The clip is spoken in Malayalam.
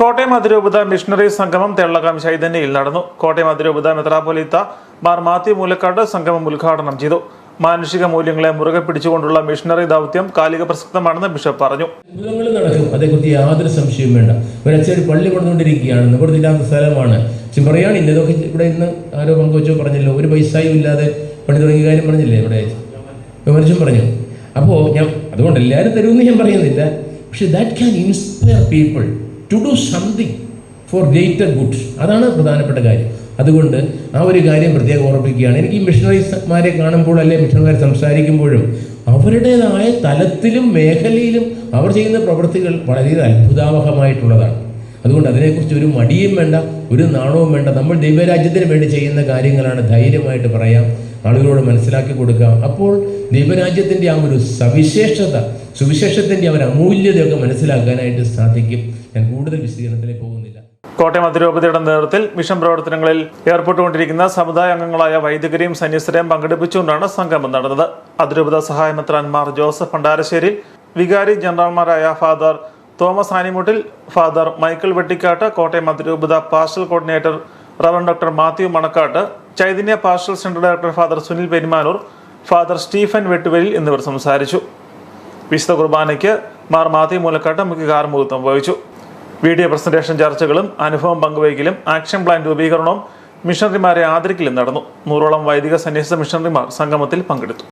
കോട്ടയം അതിരൂപത മിഷണറി സംഗമം തെള്ളകം ചൈതന്യയിൽ നടന്നു. കോട്ടയം അതിരൂപത മെത്രാപൊലിത്ത മാർ മാത്യു മൂലക്കാട് സംഗമം ഉദ്ഘാടനം ചെയ്തു. മാനുഷിക മൂല്യങ്ങളെ മുറുകെ പിടിച്ചുകൊണ്ടുള്ള മിഷണറി ദൗത്യം കാലിക പ്രസക്തമാണെന്ന് ബിഷപ്പ് പറഞ്ഞു. നടക്കും. അതേക്കുറിച്ച് യാതൊരു സംശയവും വേണ്ട. ഒരച്ഛൻ പള്ളി കൊടുത്തുകൊണ്ടിരിക്കുകയാണ് നിവൃത്തിയില്ലാത്ത സ്ഥലമാണ്. പറയാണ് ഇന്നതൊക്കെ ഇവിടെ ഇന്ന് ആരോ പങ്കുവച്ചോ പറഞ്ഞല്ലോ. ഒരു പൈസയും ഇല്ലാതെ പണി തുടങ്ങിയ കാര്യം പറഞ്ഞില്ലേ ഇവിടെ? വിമർശം പറഞ്ഞു. അപ്പോൾ ഞാൻ അതുകൊണ്ട് എല്ലാവരും തരുമെന്ന് ഞാൻ പറയുന്നില്ല. പക്ഷെ that can inspire people to do something for greater good അതാണ് പ്രധാനപ്പെട്ട കാര്യം. അതുകൊണ്ട് ആ ഒരു കാര്യം പ്രത്യേകം ഓർപ്പിക്കുകയാണ് എനിക്ക് മിഷണറീസ്മാരെ കാണുമ്പോൾ അല്ലെ മിഷണറിമാരെ സംസാരിക്കുമ്പോഴും അവരുടേതായ തലത്തിലും മേഖലയിലും അവർ ചെയ്യുന്ന പ്രവൃത്തികൾ വളരെ അത്ഭുതാവഹമായിട്ടുള്ളതാണ്. അതുകൊണ്ട് അതിനെക്കുറിച്ച് ഒരു മടിയും വേണ്ട ഒരു നാണവും വേണ്ട. നമ്മൾ ദൈവരാജ്യത്തിന് വേണ്ടി ചെയ്യുന്ന കാര്യങ്ങളാണ് ധൈര്യമായിട്ട് പറയാം ആളുകളോട് മനസ്സിലാക്കി കൊടുക്കാം. അപ്പോൾ ദൈവരാജ്യത്തിന്റെ ആ ഒരു സവിശേഷത സുവിശേഷത്തിന്റെ ആ ഒരു അമൂല്യതയൊക്കെ മനസ്സിലാക്കാനായിട്ട് സാധിക്കും. ഞാൻ കൂടുതൽ വിശദീകരണത്തിലേക്ക് പോകുന്നില്ല. കോട്ടയം അതിരൂപതയുടെ നേതൃത്വത്തിൽ മിഷൻ പ്രവർത്തനങ്ങളിൽ ഏർപ്പെട്ടുകൊണ്ടിരിക്കുന്ന സമുദായ അംഗങ്ങളായ വൈദികരെയും സന്യസ്തരെയും പങ്കെടുപ്പിച്ചുകൊണ്ടാണ് സംഗമം നടന്നത്. അതിരൂപത സഹായമെത്രാൻമാർ ജോസഫ് ഭണ്ടാരശ്ശേരി വികാരി ജനറൽമാരായ father Thomas Animuttil father Michael Vettikkattu Kottayam അതിരൂപത pastoral coordinator reverend doctor Mathew Manakkattu Chaithanya pastoral centre director father Sunil Perumanoor father Stephen Vettuvelil എന്നിവർ സംസാരിച്ചു. വിശുദ്ധ കുർബാനയ്ക്ക് മാർ മാത്യു മൂലക്കാട്ട് മുഖ്യ കാർമുഖത്വം വഹിച്ചു. വീഡിയോ പ്രസന്റേഷൻ ചർച്ചകളും അനുഭവം പങ്കുവയ്ക്കലും ആക്ഷൻ പ്ലാൻ രൂപീകരണവും മിഷണറിമാരെ ആദരിക്കലും നടന്നു. നൂറോളം വൈദിക സന്യാസ മിഷണറിമാർ സംഗമത്തിൽ പങ്കെടുത്തു.